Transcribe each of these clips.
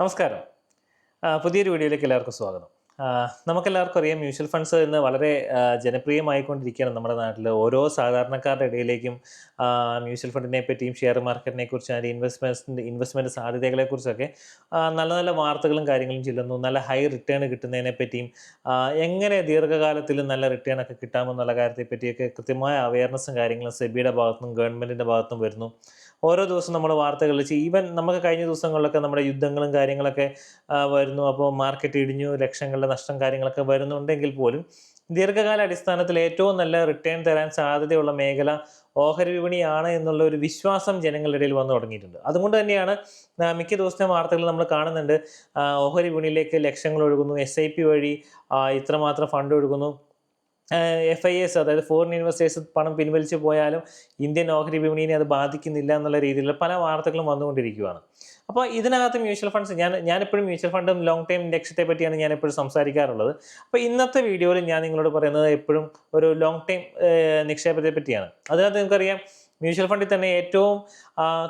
നമസ്കാരം. പുതിയൊരു വീഡിയോയിലേക്ക് എല്ലാവർക്കും സ്വാഗതം. നമുക്കെല്ലാവർക്കും അറിയാം മ്യൂച്വൽ ഫണ്ട്സ് ഇന്ന് വളരെ ജനപ്രിയമായിക്കൊണ്ടിരിക്കുകയാണ് നമ്മുടെ നാട്ടിൽ ഓരോ സാധാരണക്കാരുടെ ഇടയിലേക്കും മ്യൂച്വൽ ഫണ്ടിനെ പറ്റിയും ഷെയർ മാർക്കറ്റിനെ കുറിച്ചും അതിന്റെ ഇൻവെസ്റ്റ്മെന്റ് ഇൻവെസ്റ്റ്മെന്റ് സാധ്യതകളെക്കുറിച്ചൊക്കെ നല്ല നല്ല വാർത്തകളും കാര്യങ്ങളും ചെല്ലുന്നു. നല്ല ഹൈ റിട്ടേൺ കിട്ടുന്നതിനെ പറ്റിയും എങ്ങനെ ദീർഘകാലത്തിൽ നല്ല റിട്ടേൺ ഒക്കെ കിട്ടാമെന്നുള്ള കാര്യത്തെ പറ്റിയൊക്കെ കൃത്യമായ അവയർനെസ്സും കാര്യങ്ങളും സെബിയുടെ ഭാഗത്തുനിന്നും ഗവൺമെന്റിന്റെ ഭാഗത്തുനിന്നും വരുന്നു. ഓരോ ദിവസം നമ്മൾ വാർത്തകൾ ഈവൻ നമുക്ക് കഴിഞ്ഞ ദിവസങ്ങളിലൊക്കെ നമ്മുടെ യുദ്ധങ്ങളും കാര്യങ്ങളൊക്കെ വരുന്നു. അപ്പോൾ മാർക്കറ്റ് ഇടിഞ്ഞു ലക്ഷങ്ങളുടെ നഷ്ടം കാര്യങ്ങളൊക്കെ വരുന്നുണ്ടെങ്കിൽ പോലും ദീർഘകാല അടിസ്ഥാനത്തിൽ ഏറ്റവും നല്ല റിട്ടേൺ തരാൻ സാധ്യതയുള്ള മേഖല ഓഹരി വിപണിയാണ് എന്നുള്ള ഒരു വിശ്വാസം ജനങ്ങളുടെ ഇടയിൽ വന്നു തുടങ്ങിയിട്ടുണ്ട്. അതുകൊണ്ട് തന്നെയാണ് മിക്ക ദിവസത്തെ വാർത്തകൾ നമ്മൾ കാണുന്നുണ്ട്. ഓഹരി വിപണിയിലേക്ക് ലക്ഷങ്ങൾ ഒഴുകുന്നു. എസ് വഴി ഇത്രമാത്രം ഫണ്ട് ഒഴുകുന്നു. എഫ് ഐ എസ് അതായത് ഫോറിൻ ഇൻവെസ്റ്റേഴ്സ് പണം പിൻവലിച്ചു പോയാലും ഇന്ത്യൻ ഓഹരി വിപണിയെ അത് ബാധിക്കുന്നില്ല എന്നുള്ള രീതിയിലുള്ള പല വാർത്തകളും വന്നുകൊണ്ടിരിക്കുകയാണ് അപ്പോൾ ഇതിനകത്ത് മ്യൂച്വൽ ഫണ്ട്സ് ഞാൻ ഞാനെപ്പോഴും മ്യൂച്വൽ ഫണ്ടും ലോങ് ടൈം ഇൻഡെക്സത്തെ പറ്റിയാണ് ഞാൻ എപ്പോഴും സംസാരിക്കാറുള്ളത്. അപ്പോൾ ഇന്നത്തെ വീഡിയോയിൽ ഞാൻ നിങ്ങളോട് പറയുന്നത് എപ്പോഴും ഒരു ലോങ് ടൈം നിക്ഷേപത്തെ പറ്റിയാണ്. അതിനകത്ത് നിങ്ങൾക്കറിയാം മ്യൂച്വൽ ഫണ്ടിൽ തന്നെ ഏറ്റവും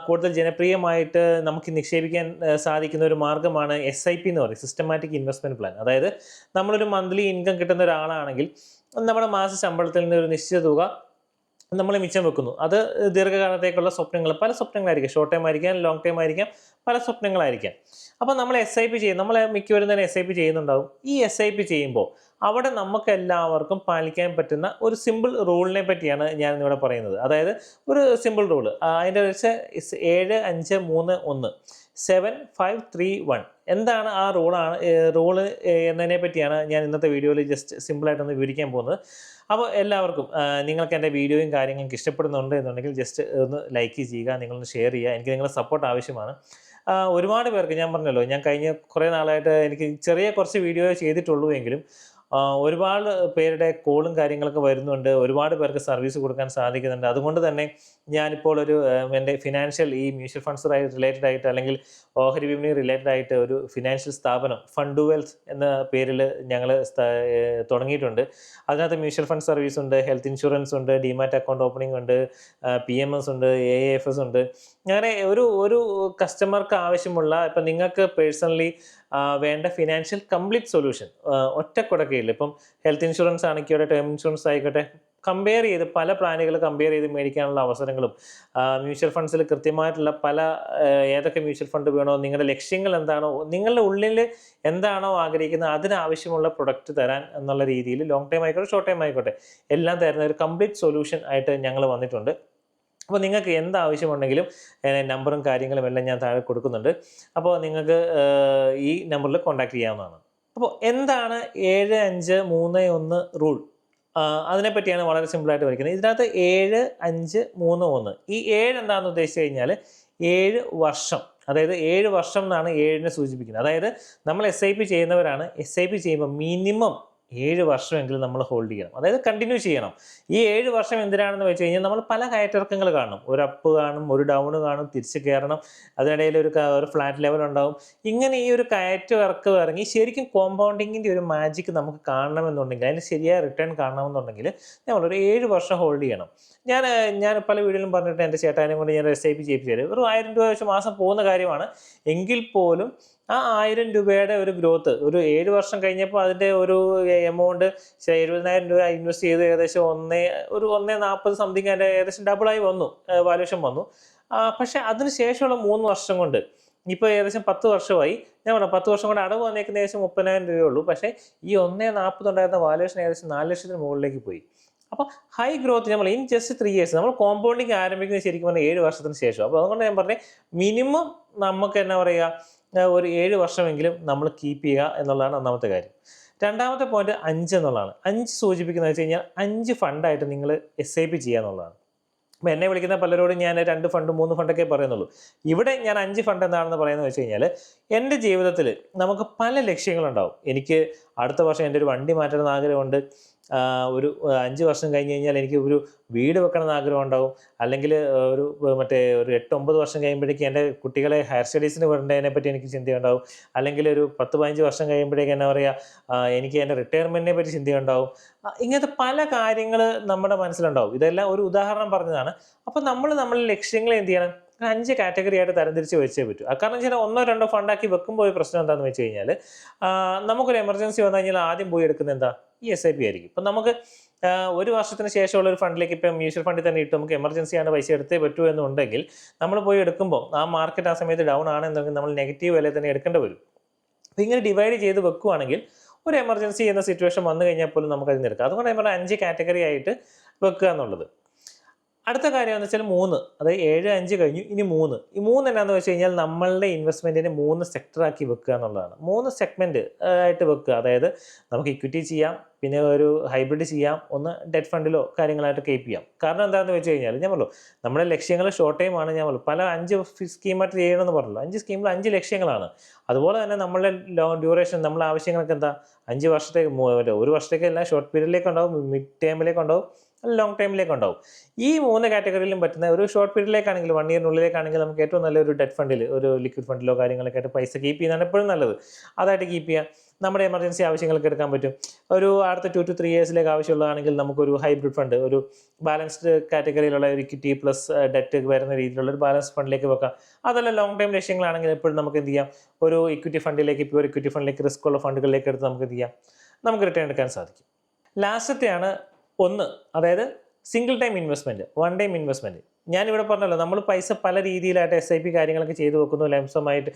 കൂടുതൽ ജനപ്രിയമായിട്ട് നമുക്ക് നിക്ഷേപിക്കാൻ സാധിക്കുന്ന ഒരു മാർഗമാണ് എസ് ഐ പി എന്ന് പറയും സിസ്റ്റമാറ്റിക് ഇൻവെസ്റ്റ്മെന്റ് പ്ലാൻ അതായത് നമ്മളൊരു മന്ത്ലി ഇൻകം കിട്ടുന്ന ഒരാളാണെങ്കിൽ നമ്മുടെ മാസ ശമ്പളത്തിൽ നിന്ന് ഒരു നിശ്ചിത തുക നമ്മൾ മിച്ചം വെക്കുന്നു. അത് ദീർഘകാലത്തേക്കുള്ള സ്വപ്നങ്ങൾ പല സ്വപ്നങ്ങളായിരിക്കും. ഷോർട്ട് ടൈം ആയിരിക്കാം ലോങ് ടൈം ആയിരിക്കാം പല സ്വപ്നങ്ങളായിരിക്കാം. അപ്പോൾ നമ്മൾ എസ് ഐ പി ചെയ്യും. നമ്മൾ മിക്കവരും തന്നെ എസ് ഐ പി ചെയ്യുന്നുണ്ടാവും. ഈ എസ് ഐ പി ചെയ്യുമ്പോൾ അവിടെ നമുക്ക് എല്ലാവർക്കും പാലിക്കാൻ പറ്റുന്ന ഒരു സിമ്പിൾ റൂളിനെ പറ്റിയാണ് ഞാൻ ഇവിടെ പറയുന്നത്. അതായത് ഒരു സിമ്പിൾ റൂൾ അതിന്റെ വെച്ച് ഏഴ് അഞ്ച് മൂന്ന് ഒന്ന്. സെവൻ ഫൈവ് ത്രീ വൺ എന്താണ് ആ റൂളാണ് റൂൾ എന്നതിനെ പറ്റിയാണ് ഞാൻ ഇന്നത്തെ വീഡിയോയിൽ ജസ്റ്റ് സിമ്പിളായിട്ടൊന്ന് വിവരിക്കാൻ പോകുന്നത്. അപ്പോൾ എല്ലാവർക്കും നിങ്ങൾക്ക് എന്റെ വീഡിയോയും കാര്യങ്ങളും ഇഷ്ടപ്പെടുന്നുണ്ട് എന്നുണ്ടെങ്കിൽ ജസ്റ്റ് ഒന്ന് ലൈക്ക് ചെയ്യുക നിങ്ങളൊന്ന് ഷെയർ ചെയ്യുക. എനിക്ക് നിങ്ങളുടെ സപ്പോർട്ട് ആവശ്യമാണ്. ഒരുപാട് പേർക്ക് ഞാൻ പറഞ്ഞല്ലോ ഞാൻ കഴിഞ്ഞ കുറേ നാളായിട്ട് എനിക്ക് ചെറിയ കുറച്ച് വീഡിയോ ചെയ്തിട്ടുള്ളൂ എങ്കിലും ഒരുപാട് പേരുടെ കോളും കാര്യങ്ങളൊക്കെ വരുന്നുണ്ട്. ഒരുപാട് പേർക്ക് സർവീസ് കൊടുക്കാൻ സാധിക്കുന്നുണ്ട്. അതുകൊണ്ട് തന്നെ ഞാനിപ്പോൾ ഒരു എന്റെ ഫിനാൻഷ്യൽ ഈ മ്യൂച്വൽ ഫണ്ട്സ് റിലേറ്റഡ് ആയിട്ട് അല്ലെങ്കിൽ ഓഹരി വിപണി റിലേറ്റഡ് ആയിട്ട് ഒരു ഫിനാൻഷ്യൽ സ്ഥാപനം ഫണ്ട് വെൽത്ത് എന്ന പേരിൽ ഞങ്ങൾ തുടങ്ങിയിട്ടുണ്ട്. അതിനകത്ത് മ്യൂച്വൽ ഫണ്ട് സർവീസ് ഉണ്ട് ഹെൽത്ത് ഇൻഷുറൻസ് ഉണ്ട് ഡിമാറ്റ് അക്കൗണ്ട് ഓപ്പണിംഗ് ഉണ്ട് പി എം എസ് ഉണ്ട് എ എഫ് എസ് ഉണ്ട്. അങ്ങനെ ഒരു ഒരു കസ്റ്റമർക്ക് ആവശ്യമുള്ള ഇപ്പം നിങ്ങൾക്ക് പേഴ്സണലി വേണ്ട ഫിനാൻഷ്യൽ കംപ്ലീറ്റ് സൊല്യൂഷൻ ഒറ്റ കുടക്കയിൽ ഇപ്പം ഹെൽത്ത് ഇൻഷുറൻസ് ആണെങ്കിലോ ടേം ഇൻഷുറൻസ് ആയിക്കോട്ടെ. കമ്പയർ ചെയ്ത് പല പ്ലാനുകൾ കമ്പയർ ചെയ്ത് മേടിക്കാനുള്ള അവസരങ്ങളും മ്യൂച്വൽ ഫണ്ട്സിൽ കൃത്യമായിട്ടുള്ള പല ഏതൊക്കെ മ്യൂച്വൽ ഫണ്ട് വേണോ നിങ്ങളുടെ ലക്ഷ്യങ്ങൾ എന്താണോ നിങ്ങളുടെ ഉള്ളിൽ എന്താണോ ആഗ്രഹിക്കുന്നത് അതിനാവശ്യമുള്ള പ്രൊഡക്റ്റ് തരാൻ എന്നുള്ള രീതിയിൽ ലോങ് ടൈം ആയിക്കോട്ടെ ഷോർട്ട് ടൈം ആയിക്കോട്ടെ എല്ലാം തരുന്ന ഒരു കംപ്ലീറ്റ് സൊല്യൂഷൻ ആയിട്ട് ഞങ്ങൾ വന്നിട്ടുണ്ട്. അപ്പോൾ നിങ്ങൾക്ക് എന്ത് ആവശ്യമുണ്ടെങ്കിലും നമ്പറും കാര്യങ്ങളും എല്ലാം ഞാൻ താഴെ കൊടുക്കുന്നുണ്ട്. അപ്പോൾ നിങ്ങൾക്ക് ഈ നമ്പറിൽ കോൺടാക്ട് ചെയ്യാവുന്നതാണ്. അപ്പോൾ എന്താണ് ഏഴ് അഞ്ച് മൂന്ന് ഒന്ന് റൂൾ അതിനെപ്പറ്റിയാണ് വളരെ സിമ്പിളായിട്ട് വരയ്ക്കുന്നത് ഇതിനകത്ത് ഏഴ് അഞ്ച് മൂന്ന് ഒന്ന്. ഈ ഏഴ് എന്താണെന്ന് ഉദ്ദേശിച്ച് കഴിഞ്ഞാൽ ഏഴ് വർഷം അതായത് ഏഴ് വർഷം എന്നാണ് ഏഴിനെ സൂചിപ്പിക്കുന്നത്. അതായത് നമ്മൾ എസ് ഐ പി ചെയ്യുന്നവരാണ്. എസ് ഐ പി ചെയ്യുമ്പോൾ മിനിമം ഏഴ് വർഷമെങ്കിലും നമ്മൾ ഹോൾഡ് ചെയ്യണം. അതായത് കണ്ടിന്യൂ ചെയ്യണം. ഈ ഏഴ് വർഷം എന്തിനാണെന്ന് വെച്ച് കഴിഞ്ഞാൽ നമ്മൾ പല കയറ്റിറക്കങ്ങൾ കാണും. ഒരു അപ്പ് കാണും ഒരു ഡൗൺ കാണും തിരിച്ച് കയറണം അതിനിടയിൽ ഒരു ഒരു ഫ്ലാറ്റ് ലെവൽ ഉണ്ടാവും. ഇങ്ങനെ ഈ ഒരു കയറ്റം ഇറക്കം ഇറങ്ങി ശരിക്കും കോമ്പൗണ്ടിങ്ങിന്റെ ഒരു മാജിക് നമുക്ക് കാണണമെന്നുണ്ടെങ്കിൽ അതിന് ശരിയായ റിട്ടേൺ കാണണമെന്നുണ്ടെങ്കിൽ നമ്മളൊരു ഏഴ് വർഷം ഹോൾഡ് ചെയ്യണം. ഞാൻ ഞാൻ പല വീടുകളിലും പറഞ്ഞിട്ട് എന്റെ ചേട്ടാനെ കൊണ്ട് ഞാൻ എസ് ഐ പി ചെയ്യിപ്പിച്ചത് ഒരു ആയിരം രൂപ വെച്ച് മാസം പോകുന്ന കാര്യമാണ്. എങ്കിൽ പോലും ആ ആയിരം രൂപയുടെ ഒരു ഗ്രോത്ത് ഒരു ഏഴ് വർഷം കഴിഞ്ഞപ്പോൾ അതിന്റെ ഒരു എമൗണ്ട് എഴുപതിനായിരം രൂപ ഇൻവെസ്റ്റ് ചെയ്ത് ഏകദേശം ഒന്നേ ഒരു ഒന്നേ നാൽപ്പത് സംതിങ് അതിന്റെ ഏകദേശം ഡബിളായി വന്നു. വാല്യൂഷൻ വന്നു. പക്ഷെ അതിന് ശേഷമുള്ള മൂന്ന് വർഷം കൊണ്ട് ഇപ്പോൾ ഏകദേശം പത്ത് വർഷമായി. ഞാൻ പറഞ്ഞു പത്ത് വർഷം കൊണ്ട് അടവ് വന്നേക്കുന്ന ഏകദേശം മുപ്പതിനായിരം രൂപയേ ഉള്ളൂ. പക്ഷേ ഈ ഒന്നേ നാൽപ്പത് ഉണ്ടായിരുന്ന വാല്യൂഷൻ ഏകദേശം നാല് ലക്ഷത്തിന് മുകളിലേക്ക് പോയി. അപ്പോൾ ഹൈ ഗ്രോത്ത് നമ്മൾ ഇൻ ജസ്റ്റ് ത്രീ ഇയേഴ്സ് നമ്മൾ കോമ്പൗണ്ടിങ് ആരംഭിക്കുന്നത് ശരിക്കും പറഞ്ഞാൽ ഏഴ് വർഷത്തിന് ശേഷം. അപ്പോൾ അതുകൊണ്ട് ഞാൻ പറഞ്ഞത് മിനിമം നമുക്ക് എന്നാ പറയുക ഒരു ഏഴ് വർഷമെങ്കിലും നമ്മൾ കീപ്പ് ചെയ്യുക എന്നുള്ളതാണ് ഒന്നാമത്തെ കാര്യം. രണ്ടാമത്തെ പോയിന്റ് അഞ്ച് എന്നുള്ളതാണ്. അഞ്ച് സൂചിപ്പിക്കുന്നത് വെച്ച് കഴിഞ്ഞാൽ അഞ്ച് ഫണ്ടായിട്ട് നിങ്ങൾ എസ് ഐ പി ചെയ്യുക എന്നുള്ളതാണ്. അപ്പോൾ എന്നെ വിളിക്കുന്ന പലരോടും ഞാൻ രണ്ട് ഫണ്ട് മൂന്ന് ഫണ്ടൊക്കെ പറയുന്നുള്ളൂ. ഇവിടെ ഞാൻ അഞ്ച് ഫണ്ട് എന്താണെന്ന് പറയുന്നത് വെച്ച് കഴിഞ്ഞാൽ എന്റെ ജീവിതത്തിൽ നമുക്ക് പല ലക്ഷ്യങ്ങളുണ്ടാവും. എനിക്ക് അടുത്ത വർഷം എന്റെ ഒരു വണ്ടി മാറ്റണമെന്ന് ആഗ്രഹമുണ്ട്. ഒരു അഞ്ച് വർഷം കഴിഞ്ഞ് കഴിഞ്ഞാൽ എനിക്ക് ഒരു വീട് വെക്കണം എന്ന് ആഗ്രഹം ഉണ്ടാവും. അല്ലെങ്കിൽ ഒരു മറ്റേ ഒരു എട്ട് ഒമ്പത് വർഷം കഴിയുമ്പോഴേക്കും എന്റെ കുട്ടികളെ ഹയർ സ്റ്റഡീസിന് വിടേണ്ടതിനെ പറ്റി എനിക്ക് ചിന്തയുണ്ടാവും. അല്ലെങ്കിൽ ഒരു പത്ത് പതിനഞ്ച് വർഷം കഴിയുമ്പോഴേക്കും എന്നാ പറയുക എനിക്ക് എന്റെ റിട്ടയർമെന്റിനെ പറ്റി ചിന്തയുണ്ടാവും. ഇങ്ങനത്തെ പല കാര്യങ്ങൾ നമ്മുടെ മനസ്സിലുണ്ടാവും. ഇതെല്ലാം ഒരു ഉദാഹരണം പറഞ്ഞതാണ്. അപ്പോൾ നമ്മൾ നമ്മളെ ലക്ഷ്യങ്ങൾ എന്ത് ചെയ്യണം? അഞ്ച് കാറ്റഗറി ആയിട്ട് തരംതിരിച്ച് വെച്ചേ പറ്റൂ. കാരണം വെച്ചാൽ ഒന്നോ രണ്ടോ ഫണ്ടാക്കി വെക്കുമ്പോൾ ഒരു പ്രശ്നം എന്താണെന്ന് വെച്ച് കഴിഞ്ഞാൽ നമുക്കൊരു എമർജൻസി വന്നു കഴിഞ്ഞാൽ ആദ്യം പോയി എടുക്കുന്നത് എന്താ? ഈ എസ് ഐ പി ആയിരിക്കും. ഇപ്പം നമുക്ക് ഒരു വർഷത്തിന് ശേഷമുള്ള ഒരു ഫണ്ടിലേക്ക് ഇപ്പം മ്യൂച്വൽ ഫണ്ടിൽ തന്നെ ഇട്ട് നമുക്ക് എമർജൻസി ആണ് പൈസ എടുത്തേ പറ്റൂ എന്നുണ്ടെങ്കിൽ നമ്മൾ പോയി എടുക്കുമ്പോൾ ആ മാർക്കറ്റ് ആ സമയത്ത് ഡൗൺ ആണെന്നുണ്ടെങ്കിൽ നമ്മൾ നെഗറ്റീവ് വില തന്നെ എടുക്കേണ്ടി വരും. അപ്പോൾ ഇങ്ങനെ ഡിവൈഡ് ചെയ്ത് വെക്കുവാണെങ്കിൽ ഒരു എമർജൻസി എന്ന സിറ്റുവേഷൻ വന്നു കഴിഞ്ഞാൽ പോലും നമുക്കതിന് എടുക്കാം അതുകൊണ്ടാണ് ഞാൻ പറഞ്ഞാൽ അഞ്ച് കാറ്റഗറി ആയിട്ട് വെക്കുക എന്നുള്ളത്. അടുത്ത കാര്യം എന്ന് വെച്ചാൽ മൂന്ന് അതായത് ഏഴ് അഞ്ച് കഴിഞ്ഞു ഇനി മൂന്ന്. ഈ മൂന്ന് എന്നാന്ന് വെച്ച് കഴിഞ്ഞാൽ നമ്മളുടെ ഇൻവെസ്റ്റ്മെന്റിനെ മൂന്ന് സെക്ടറാക്കി വെക്കുക എന്നുള്ളതാണ്. മൂന്ന് സെഗ്മെന്റ് ആയിട്ട് വെക്കുക. അതായത് നമുക്ക് ഇക്വിറ്റി ചെയ്യാം പിന്നെ ഒരു ഹൈബ്രിഡ് ചെയ്യാം ഒന്ന് ഡെറ്റ് ഫണ്ടിലോ കാര്യങ്ങളായിട്ട് കീപ്പ് ചെയ്യാം. കാരണം എന്താണെന്ന് വെച്ച് കഴിഞ്ഞാൽ ഞാൻ പറഞ്ഞു നമ്മുടെ ലക്ഷ്യങ്ങൾ ഷോർട്ട് ടൈം ആണ് ഞാൻ പറഞ്ഞു പല അഞ്ച് സ്കീമായിട്ട് ചെയ്യണമെന്ന് പറഞ്ഞല്ലോ. അഞ്ച് സ്കീമിൽ അഞ്ച് ലക്ഷ്യങ്ങളാണ്. അതുപോലെ തന്നെ നമ്മളുടെ ലോങ് ഡ്യൂറേഷൻ നമ്മളെ ആവശ്യങ്ങൾക്ക് എന്താ? അഞ്ച് വർഷത്തേക്ക് ഒരു വർഷത്തേക്ക് എല്ലാം ഷോർട്ട് പീരീഡിലേക്ക് ഉണ്ടാവും മിഡ് ടൈമിലേക്ക് ഉണ്ടാവും. ലോങ് ടൈമിലേക്ക് ഉണ്ടാവും. ഈ മൂന്ന് കാറ്റഗറിയിലും പറ്റുന്ന ഒരു ഷോർട്ട് പീരീഡിലേക്കാണെങ്കിൽ വൺ ഇയറിനുള്ളിലേക്കാണെങ്കിൽ നമുക്ക് ഏറ്റവും നല്ലൊരു ഡെറ്റ് ഫണ്ടിൽ ഒരു ലിക്വിഡ് ഫണ്ടിലോ കാര്യങ്ങളൊക്കെ ആയിട്ട് പൈസ കീപ്പ് ചെയ്യുന്നതാണ് എപ്പോഴും നല്ലത്. അതായിട്ട് കീപ്പ് ചെയ്യാം. നമ്മുടെ എമർജൻസി ആവശ്യങ്ങൾക്ക് എടുക്കാൻ പറ്റും. ഒരു അടുത്ത ടു ടു ത്രീ ഇയേഴ്സിലേക്ക് ആവശ്യമുള്ളതാണെങ്കിൽ നമുക്കൊരു ഹൈബ്രിഡ് ഫണ്ട് ഒരു ബാലൻസ്ഡ് കാറ്റഗറിയിലുള്ള ഒരു ഇക്വിറ്റി പ്ലസ് ഡെറ്റ് വരുന്ന രീതിയിലുള്ള ഒരു ബാലൻസ് ഫണ്ടിലേക്ക് വെക്കാം. അതല്ല ലോങ് ടൈം ലക്ഷ്യങ്ങളാണെങ്കിൽ എപ്പോഴും നമുക്ക് എന്ത് ചെയ്യാം? ഒരു ഇക്വിറ്റി ഫണ്ടിലേക്ക് പ്യൂർ ഇക്വിറ്റി ഫണ്ടിലേക്ക് റിസ്ക് ഉള്ള ഫണ്ടുകളിലേക്ക് എടുത്ത് നമുക്ക് എന്ത് ചെയ്യാം? നമുക്ക് റിട്ടേൺ എടുക്കാൻ സാധിക്കും. ലാസ്റ്റത്തെയാണ് ഒന്ന് അതായത് single time investment one time investment ഞാനിവിടെ പറഞ്ഞല്ലോ നമ്മൾ പൈസ പല രീതിയിലായിട്ട് എസ് ഐ പി കാര്യങ്ങളൊക്കെ ചെയ്തു വെക്കുന്നു ലംസമായിട്ട്.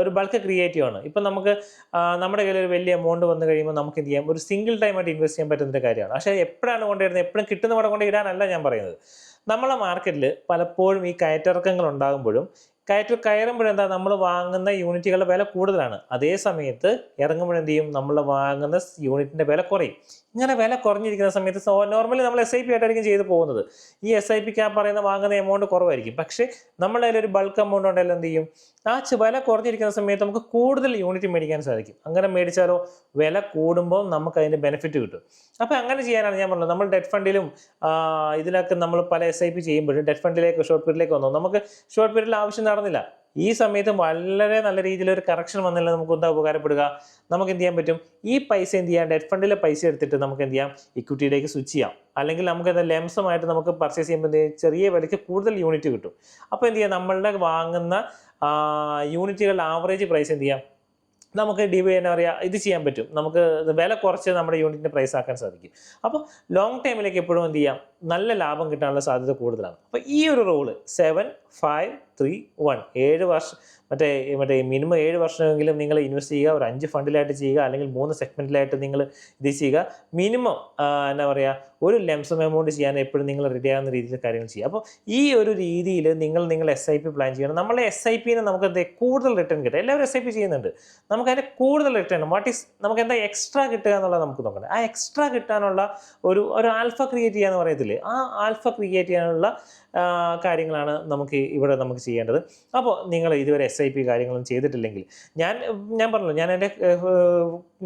ഒരു ബൾക്ക് ക്രിയേറ്റീവ് ആണ്. ഇപ്പം നമുക്ക് നമ്മുടെ കയ്യിൽ ഒരു വലിയ എമൗണ്ട് വന്നു കഴിയുമ്പോൾ നമുക്ക് എന്ത് ചെയ്യാം? ഒരു സിംഗിൾ ടൈം ആയിട്ട് ഇൻവെസ്റ്റ് ചെയ്യാൻ പറ്റുന്നൊരു കാര്യമാണ്. പക്ഷേ എപ്പോഴാണ് കൊണ്ടുവരുന്നത്? എപ്പോഴും കിട്ടുന്ന പടം കൊണ്ട് ഇടാനല്ല ഞാൻ പറയുന്നത്. നമ്മളെ മാർക്കറ്റിൽ പലപ്പോഴും ഈ കയറ്റിറക്കങ്ങൾ ഉണ്ടാകുമ്പോഴും കയറ്റ കയറുമ്പോഴെന്താ നമ്മൾ വാങ്ങുന്ന യൂണിറ്റുകളുടെ വില കൂടുതലാണ്. അതേ സമയത്ത് ഇറങ്ങുമ്പോഴെന്ത് ചെയ്യും? നമ്മൾ വാങ്ങുന്ന യൂണിറ്റിന്റെ വില കുറയും. ഇങ്ങനെ വില കുറഞ്ഞിരിക്കുന്ന സമയത്ത് നോർമലി നമ്മൾ എസ് ഐ പി ആയിട്ടായിരിക്കും ചെയ്ത് പോകുന്നത്. ഈ എസ് ഐ പിക്ക് ആ പറയുന്ന വാങ്ങുന്ന എമൗണ്ട് കുറവായിരിക്കും. പക്ഷേ നമ്മുടെ ഒരു ബൾക്ക് എമൗണ്ട് ഉണ്ടെങ്കിൽ എന്ത് ചെയ്യും? ആ വില കുറഞ്ഞിരിക്കുന്ന സമയത്ത് നമുക്ക് കൂടുതൽ യൂണിറ്റ് മേടിക്കാൻ സാധിക്കും. അങ്ങനെ മേടിച്ചാലോ വില കൂടുമ്പോൾ നമുക്ക് അതിന്റെ ബെനിഫിറ്റ് കിട്ടും. അപ്പോൾ അങ്ങനെ ചെയ്യാനാണ് ഞാൻ പറഞ്ഞത്. നമ്മൾ ഡെറ്റ് ഫണ്ടിലും ഇതിലൊക്കെ നമ്മൾ പല എസ് ഐ പി ചെയ്യുമ്പോഴും ഡെറ്റ് ഫണ്ടിലേക്ക് ഷോർട്ട് പീരീഡിലേക്ക് വന്നു? നമുക്ക് ഷോർട്ട് പീരീഡിൽ ആവശ്യം നടന്നില്ല. ഈ സമയത്ത് വളരെ നല്ല രീതിയിൽ ഒരു കറക്ഷൻ വന്നില്ല നമുക്ക് എന്താ ഉപകാരപ്പെടുക? നമുക്ക് എന്ത് ചെയ്യാൻ പറ്റും? ഈ പൈസ എന്ത് ചെയ്യാം? ഡെറ്റ് ഫണ്ടിലെ പൈസ എടുത്തിട്ട് നമുക്ക് എന്ത് ചെയ്യാം? ഇക്വിറ്റിയിലേക്ക് സ്വിച്ച് ചെയ്യാം. അല്ലെങ്കിൽ നമുക്ക് എന്താ ലെംസമായിട്ട് നമുക്ക് പർച്ചേസ് ചെയ്യുമ്പോൾ ചെറിയ വിലയ്ക്ക് കൂടുതൽ യൂണിറ്റ് കിട്ടും. അപ്പോൾ എന്ത് ചെയ്യാം? നമ്മളുടെ വാങ്ങുന്ന യൂണിറ്റുകളുടെ ആവറേജ് പ്രൈസ് എന്ത് ചെയ്യാം? നമുക്ക് ഡിവൈ എന്നാ പറയുക ഇത് ചെയ്യാൻ പറ്റും. നമുക്ക് വില കുറച്ച് നമ്മുടെ യൂണിറ്റിന്റെ പ്രൈസ് ആക്കാൻ സാധിക്കും. അപ്പോൾ ലോങ് ടൈമിലേക്ക് എപ്പോഴും എന്ത് ചെയ്യാം? നല്ല ലാഭം കിട്ടാനുള്ള സാധ്യത കൂടുതലാണ്. അപ്പോൾ ഈ ഒരു rule seven five three one ഏഴ് വർഷം മറ്റേ മറ്റേ മിനിമം ഏഴ് വർഷമെങ്കിലും നിങ്ങൾ ഇൻവെസ്റ്റ് ചെയ്യുക. ഒരു അഞ്ച് ഫണ്ടിലായിട്ട് ചെയ്യുക. അല്ലെങ്കിൽ മൂന്ന് സെഗ്മെന്റിലായിട്ട് നിങ്ങൾ ഇത് ചെയ്യുക. മിനിമം എന്താ പറയുക ഒരു ലംസം എമൗണ്ട് ചെയ്യാൻ എപ്പോഴും നിങ്ങൾ റെഡി ആകുന്ന രീതിയിൽ കാര്യങ്ങൾ ചെയ്യുക. അപ്പോൾ ഈ ഒരു രീതിയിൽ നിങ്ങൾ നിങ്ങൾ എസ് ഐ പി പ്ലാൻ ചെയ്യണം. നമ്മളെ എസ് ഐ പിന്ന് നമുക്ക് എന്താ കൂടുതൽ റിട്ടേൺ കിട്ടുക എല്ലാവരും എസ് ഐ പി ചെയ്യുന്നുണ്ട്. നമുക്ക് അതിന്റെ കൂടുതൽ റിട്ടേൺ വാട്ട് ഈസ് നമുക്ക് എന്താ എക്സ്ട്രാ കിട്ടുക എന്നുള്ളത് നമുക്ക് നോക്കണം. ആ എക്സ്ട്രാ കിട്ടാനുള്ള ഒരു ഒരു ആൽഫ ക്രിയേറ്റ് ചെയ്യുക എന്ന് പറയത്തില്ലേ? ആ ആൽഫ ക്രിയേറ്റ് ചെയ്യാനുള്ള കാര്യങ്ങളാണ് നമുക്ക് ഇവിടെ നമുക്ക് ചെയ്യേണ്ടത്. അപ്പോൾ നിങ്ങൾ ഇതുവരെ എസ് ഐ പി കാര്യങ്ങളൊന്നും ചെയ്തിട്ടില്ലെങ്കിൽ ഞാൻ ഞാൻ പറഞ്ഞല്ലോ ഞാൻ എന്റെ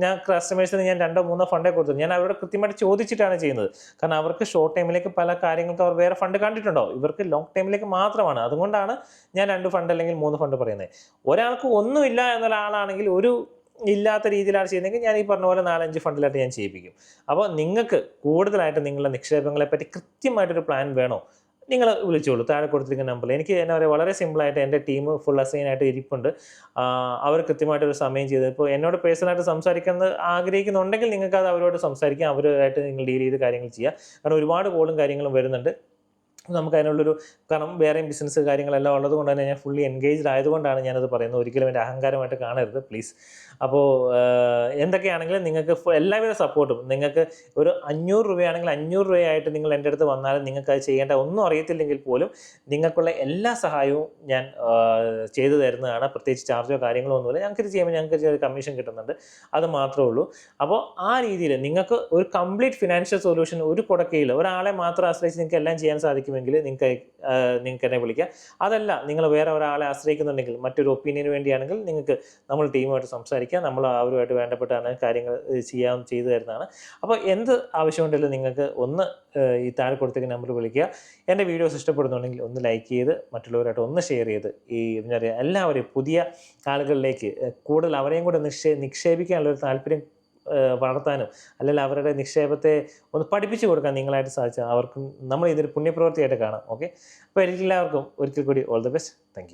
ഞാൻ കസ്റ്റമേഴ്സിന് ഞാൻ രണ്ടോ മൂന്നോ ഫണ്ടേ കൊടുത്തു. ഞാൻ അവരോട് കൃത്യമായിട്ട് ചോദിച്ചിട്ടാണ് ചെയ്യുന്നത്. കാരണം അവർക്ക് ഷോർട്ട് ടൈമിലേക്ക് പല കാര്യങ്ങൾക്ക് അവർ വേറെ ഫണ്ട് കണ്ടിട്ടുണ്ടോ? ഇവർക്ക് ലോങ് ടൈമിലേക്ക് മാത്രമാണ്. അതുകൊണ്ടാണ് ഞാൻ രണ്ട് ഫണ്ട് അല്ലെങ്കിൽ മൂന്ന് ഫണ്ട് പറയുന്നത്. ഒരാൾക്ക് ഒന്നുമില്ല എന്നൊരാളാണെങ്കിൽ ഒരു ഇല്ലാത്ത രീതിയിലാണ് ചെയ്യുന്നതെങ്കിൽ ഞാൻ ഈ പറഞ്ഞ പോലെ നാലഞ്ച് ഫണ്ടിലായിട്ട് ഞാൻ ചെയ്യിപ്പിക്കും. അപ്പോൾ നിങ്ങൾക്ക് കൂടുതലായിട്ട് നിങ്ങളുടെ നിക്ഷേപങ്ങളെ പറ്റി കൃത്യമായിട്ടൊരു പ്ലാൻ വേണോ? നിങ്ങൾ വിളിച്ചോളൂ. താഴെ കൊടുത്തിരിക്കുന്ന നമ്പറിൽ എനിക്ക് എന്നാ പറയുക വളരെ സിമ്പിളായിട്ട് എന്റെ ടീം ഫുൾ അസൈൻ ആയിട്ട് ഇരിപ്പുണ്ട്. അവർ അവർ കൃത്യമായിട്ടൊരു സമയം ചെയ്ത് ഇപ്പോൾ എന്നോട് പേഴ്സണലായിട്ട് സംസാരിക്കുന്നത് ആഗ്രഹിക്കുന്നുണ്ടെങ്കിൽ നിങ്ങൾക്ക് അത് അവരോട് സംസാരിക്കാം. അവരുമായിട്ട് നിങ്ങൾ ഡീൽ ചെയ്ത് കാര്യങ്ങൾ ചെയ്യുക കാരണം ഒരുപാട് കോളും കാര്യങ്ങളും വരുന്നുണ്ട്. നമുക്ക് അതിനുള്ളൊരു കാരണം വേറെയും ബിസിനസ് കാര്യങ്ങളെല്ലാം ഉള്ളത് കൊണ്ട് തന്നെ ഞാൻ ഫുള്ളി എൻഗേജ്ഡ് ആയതുകൊണ്ടാണ് ഞാനത് പറയുന്നത്. ഒരിക്കലും എന്റെ അഹങ്കാരമായിട്ട് കാണരുത് പ്ലീസ് അപ്പോൾ എന്തൊക്കെയാണെങ്കിലും നിങ്ങൾക്ക് എല്ലാവിധ സപ്പോർട്ടും നിങ്ങൾക്ക് ഒരു അഞ്ഞൂറ് രൂപയാണെങ്കിൽ അഞ്ഞൂറ് രൂപയായിട്ട് നിങ്ങൾ എന്റെ അടുത്ത് വന്നാലും നിങ്ങൾക്ക് അത് ചെയ്യേണ്ട ഒന്നും അറിയത്തില്ലെങ്കിൽ പോലും നിങ്ങൾക്കുള്ള എല്ലാ സഹായവും ഞാൻ ചെയ്തു തരുന്നതാണ്. പ്രത്യേകിച്ച് ചാർജോ കാര്യങ്ങളോ ഒന്നുമില്ല. ഞങ്ങൾക്ക് ഇത് ചെയ്യുമ്പോൾ ഞങ്ങൾക്ക് ചെറിയ കമ്മീഷൻ കിട്ടുന്നുണ്ട്. അത് മാത്രമേ ഉള്ളൂ. അപ്പോൾ ആ രീതിയിൽ നിങ്ങൾക്ക് ഒരു കംപ്ലീറ്റ് ഫിനാൻഷ്യൽ സൊല്യൂഷൻ ഒരു കുടക്കയിൽ ഒരാളെ മാത്രം ആശ്രയിച്ച് നിങ്ങൾക്ക് എല്ലാം ചെയ്യാൻ സാധിക്കുമെങ്കിൽ നിങ്ങൾക്ക് നിങ്ങൾക്ക് എന്നെ വിളിക്കാം. അതല്ല നിങ്ങൾ വേറെ ഒരാളെ ആശ്രയിക്കുന്നുണ്ടെങ്കിൽ മറ്റൊരു ഒപ്പീനിയന് വേണ്ടിയാണെങ്കിൽ നിങ്ങൾക്ക് നമ്മൾ ടീമുമായിട്ട് സംസാരിക്കാം. നമ്മൾ അവരുമായിട്ട് വേണ്ടപ്പെട്ടാണ് കാര്യങ്ങൾ ചെയ്യാൻ ചെയ്തു തരുന്നതാണ്. അപ്പോൾ എന്ത് ആവശ്യമുണ്ടെങ്കിലും നിങ്ങൾക്ക് ഒന്ന് ഈ താഴെ കൊടുത്തേക്ക് നമ്പർ വിളിക്കുക. എന്റെ വീഡിയോസ് ഇഷ്ടപ്പെടുന്നുണ്ടെങ്കിൽ ഒന്ന് ലൈക്ക് ചെയ്ത് മറ്റുള്ളവരായിട്ട് ഒന്ന് ഷെയർ ചെയ്ത് ഈ എല്ലാവരെയും പുതിയ ആളുകളിലേക്ക് കൂടുതൽ അവരെയും കൂടെ നിക്ഷേ നിക്ഷേപിക്കാനുള്ള ഒരു താല്പര്യം വളർത്താനും അല്ലെങ്കിൽ അവരുടെ നിക്ഷേപത്തെ ഒന്ന് പഠിപ്പിച്ചു കൊടുക്കാൻ നിങ്ങളായിട്ട് സാധിച്ചാൽ അവർക്കും നമ്മൾ ഇതൊരു പുണ്യപ്രവൃത്തിയായിട്ട് കാണാം. ഓക്കെ അപ്പോൾ എല്ലാവർക്കും ഒരിക്കൽ കൂടി ഓൾ ദി ബെസ്റ്റ് താങ്ക്